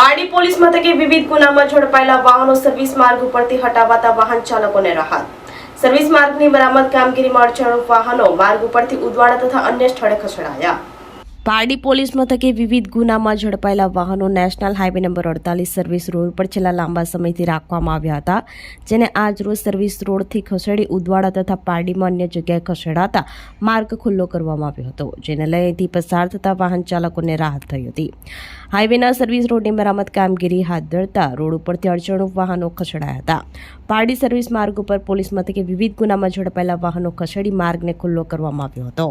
Pardi police મથકે વિવિધ ગુનામાં ઝડપાયેલા વાહનો સર્વિસ માર્ગ ઉપરથી હટાવાતા વાહન ચાલકોને રાહત. સર્વિસ માર્ગની મરામત કામગીરીમાં અડચણરૂપ વાહનો માર્ગ ઉપરથી ઉદવાડા તથા અન્ય સ્થળે ખસેડાયા. પારડી પોલીસ મથકે વિવિધ ગુનામાં ઝડપાયેલા વાહનો નેશનલ હાઈવે નંબર અડતાલીસ સર્વિસ રોડ પર છેલ્લા લાંબા સમયથી રાખવામાં આવ્યા હતા, જેને આજ રોજ સર્વિસ રોડથી ખસેડી ઉદવાડા તથા પારડીમાં અન્ય જગ્યાએ ખસેડાતા માર્ગ ખુલ્લો કરવામાં આવ્યો હતો, જેને લઈ પસાર થતા વાહન ચાલકોને રાહત થઈ હતી. હાઈવેના સર્વિસ રોડની મરામત કામગીરી હાથ ધરતા રોડ ઉપરથી અડચણરૂપ વાહનો ખસેડાયા હતા. પારડી સર્વિસ માર્ગ ઉપર પોલીસ મથકે વિવિધ ગુનામાં ઝડપાયેલા વાહનો ખસેડી માર્ગને ખુલ્લો કરવામાં આવ્યો હતો.